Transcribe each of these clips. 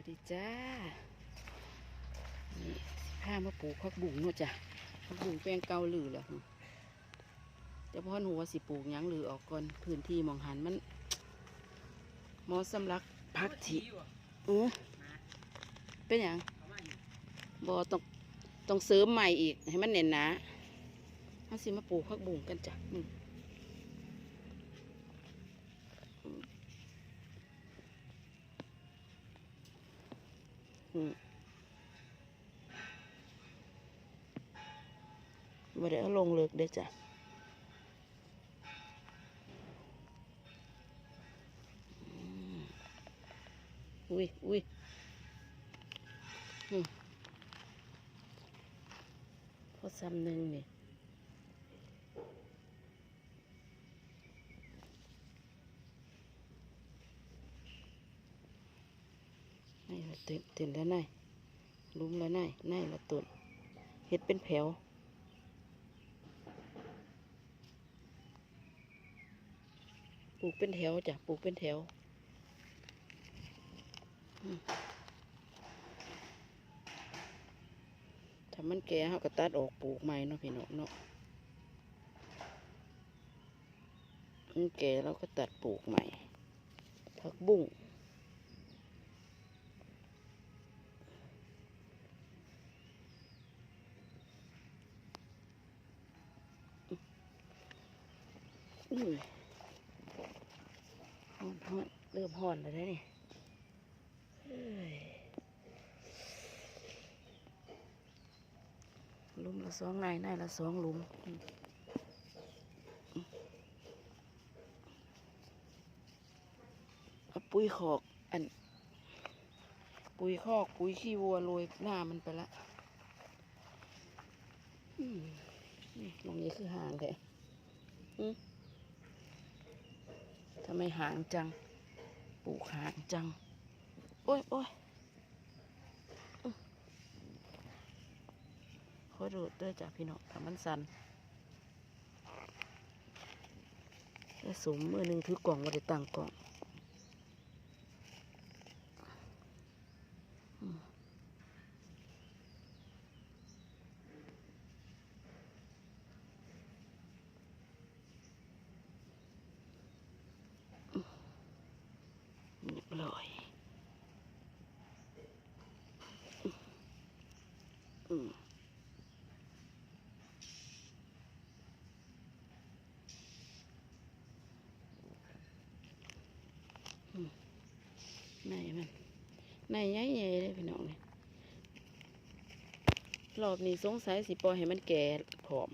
วัสดีจ้า นี่ผ้ามาปลูกพักบุ้งเนาะจ้ะพักบุ้งแปลงเกาหลือแล้วแต่พ่อหนูว่าสิปลูกยังหรือออกก่อนพื้นที่มองหันมันมอสำหรับพักที่เออเป็นอย่างบอต้องต้องเสริมใหม่อีกให้มันเน่นหนาเอาสิมาปลูกพักบุ้งกันจ้ะ นี่อืมบ่ได้เอาลงเลิกเด้อจ้ะอุ้ยอุ้ยพอซ้ำหนึ่งนี่นี่ละ เต็มเต็มแล้วนายลุมแล้วนายนละตุนเห็ดเป็นแผวปลูกเป็นแถวจ้ะปลูกเป็นแถวถ้ามันแก่เขาก็ตัดออกปลูกใหม่เนาะพี่น้องเนาะมันแก่เราก็ตัดปลูกใหม่ผักบุ้ง อุ้ยฮ้อนฮ้อนเริ่มฮ้อนแล้วได้นี่ยลุมละสองนายนายละสองลุมอืมอืมเอาปุ๋ยขอกอัน ปุ๋ยคอกปุ๋ยขี้วัวโรยหน้ามันไปละนี่มองนี้คือห่างแท้อืม ทำไมหางจัง ปลูกหางจัง โอ้ยโอ้ยขอโทษด้วยจ้ะพี่น้องถ้ามันสันแต่สมมือหนึ่งถือกล่องมาได้ตั้งกล่อง อืมเรียบร้อยอืม ในมันในใหญ่ๆเลยพี่น้องเนี่ยรอบนี้สงสัยสิปล่อยให้มันแก่ผอม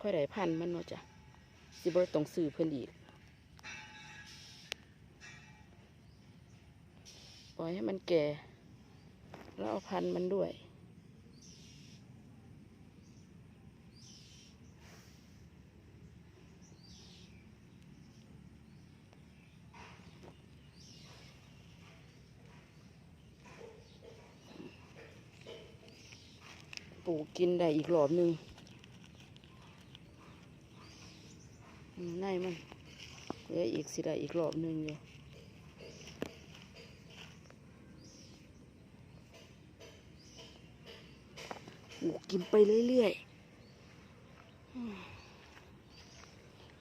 ค่อยได้พันมันเนาะจ้ะสิบ่ต้องซื้อเพิ่นอีกปล่อยให้มันแก่ แล้วเอาพันมันด้วย ปลูกกินได้อีกรอบหนึ่งอืมในมันเหลืออีกสิได้อีกรอบหนึ่งอยู่ปลูกกินไปเรื่อยๆ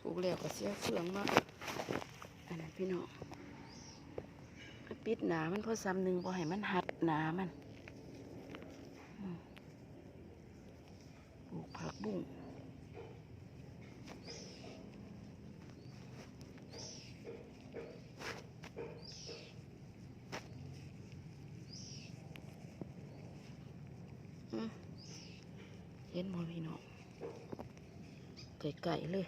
ปลูกแล้วก็เสียเฟืองมาอันนั้นพี่น้องปิดหนามันเพอซ้ำหนึ่งพอให้มันหัดหนามัน ปลูกผัก บุ้งเห็นบ่พี่น้องไก่ๆเลย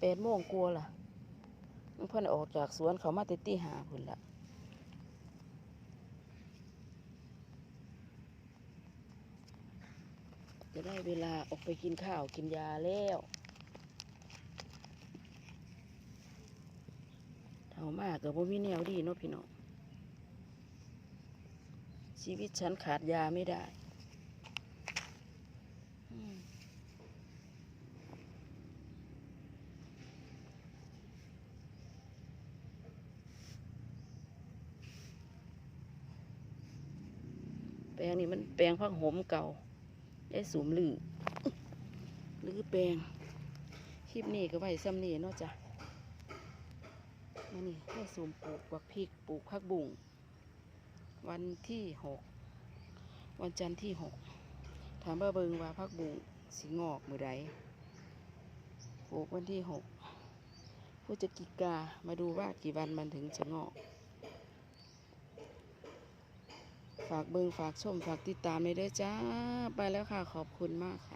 แปดโมงกลัวล่ะมันเพิ่นออกจากสวนเขามาแต่ตีหาพุ่นละจะได้เวลาออกไปกินข้าวกินยาแล้วเท่ามากกับว่ามีแนวดีเนาะพี่น้องชีวิตฉันขาดยาไม่ได้ แปลงนี่มันแปลงพักหมเก่าได้สูมลือลือแปลงคลิปนี้ก็ไว้ซ้ำนี่เนาะจ้ะมานี่ได้สูมปลูกบักพริกปลูกผักบุ้งวันที่หกวันจันทร์ที่หกถามว่าเบิงว่าผักบุ้งสีงอกมือใดปลูกวันที่หกพฤศจิกามาดูว่ากี่วันมันถึงจะงอก ฝากเบิงฝากชมฝากติดตามเลยเด้อจ้า ไปแล้วค่ะขอบคุณมากค่ะ